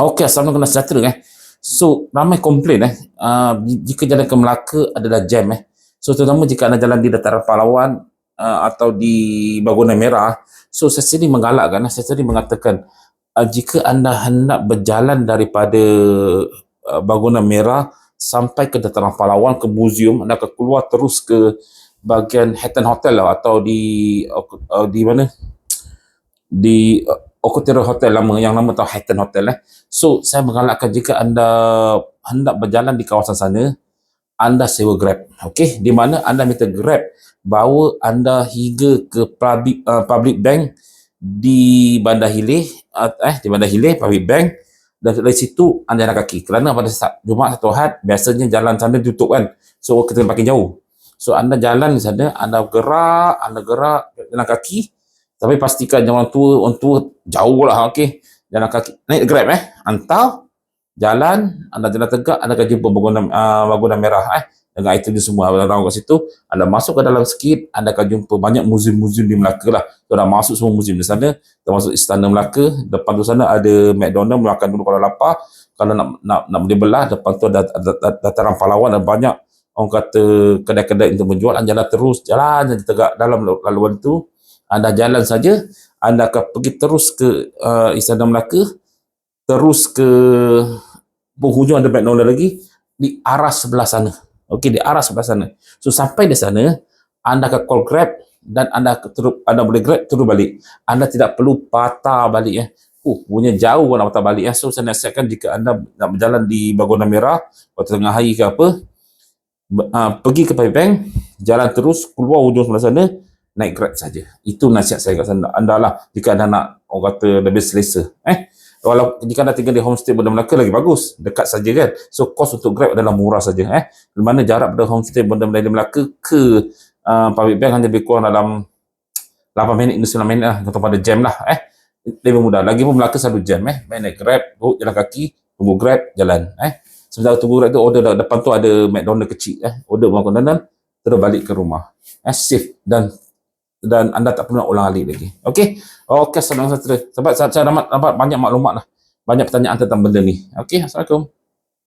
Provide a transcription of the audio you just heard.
Okey, Assalamualaikum dan sejahtera eh. So, ramai komplain eh. Uh, jika jalan ke Melaka adalah jam eh. So, terutama jika anda jalan di dataran Palawan uh, atau di Bangunan Merah. So, saya sendiri menggalakkan, eh. saya sendiri mengatakan uh, jika anda hendak berjalan daripada uh, Bangunan Merah sampai ke dataran Palawan, ke muzium, anda akan keluar terus ke bahagian Hatton Hotel lah atau di uh, di mana? Di uh, Okotero Hotel lama yang nama tahu Hatton Hotel eh. So saya menggalakkan jika anda hendak berjalan di kawasan sana anda sewa Grab. Okey, di mana anda minta Grab bawa anda hingga ke public uh, public bank di Bandar Hileh uh, eh di Bandar Hileh public bank dan dari situ anda jalan kaki kerana pada saat Jumaat atau Ahad biasanya jalan sana tutup kan so kita makin jauh so anda jalan di sana anda gerak anda gerak jalan kaki tapi pastikan jangan tua, orang tua jauh lah, okey. Jalan kaki, naik grab eh. Hantar, jalan, anda jalan tegak, anda akan jumpa bangunan, uh, bangunan merah eh. Dengan item dia semua, anda kat situ, anda masuk ke dalam sikit, anda akan jumpa banyak muzium-muzium di Melaka lah. So, anda masuk semua muzium di sana, termasuk Istana Melaka, depan tu sana ada McDonald, makan dulu kalau lapar. Kalau nak nak nak boleh belah, depan tu ada, ada, ada dataran pahlawan, ada banyak orang kata kedai-kedai untuk menjual, anda jalan terus, jalan jalan tegak dalam laluan tu, anda jalan saja, anda akan pergi terus ke uh, Istana Melaka, terus ke penghujung ada McDonald lagi, di arah sebelah sana. Okey, di arah sebelah sana. So, sampai di sana, anda akan call Grab dan anda terus anda boleh Grab terus balik. Anda tidak perlu patah balik ya. Uh, punya jauh nak patah balik ya. So, saya nasihatkan jika anda nak berjalan di Bangunan Merah, waktu tengah hari ke apa, uh, pergi ke Pay Bank, jalan terus, keluar hujung sebelah sana, naik Grab saja. Itu nasihat saya kat anda, anda lah jika anda nak orang kata lebih selesa. Eh? Walau jika anda tinggal di homestay Benda Melaka lagi bagus. Dekat saja kan. So kos untuk Grab adalah murah saja. Eh? Di mana jarak pada homestay Benda Melaka ke uh, public bank hanya lebih kurang dalam 8 minit hingga 9 minit lah. Atau pada jam lah. Eh? Lebih mudah. Lagi pun Melaka selalu jam. Eh? Main naik Grab, jalan kaki, tunggu Grab, jalan. Eh? Sementara tunggu Grab tu order depan tu ada McDonald kecil. Eh? Order makanan terus balik ke rumah. Eh? Safe dan dan anda tak perlu nak ulang alik lagi. Okey? Okey, senang saja. Sebab saya, saya dapat banyak maklumat lah. Banyak pertanyaan tentang benda ni. Okey, Assalamualaikum.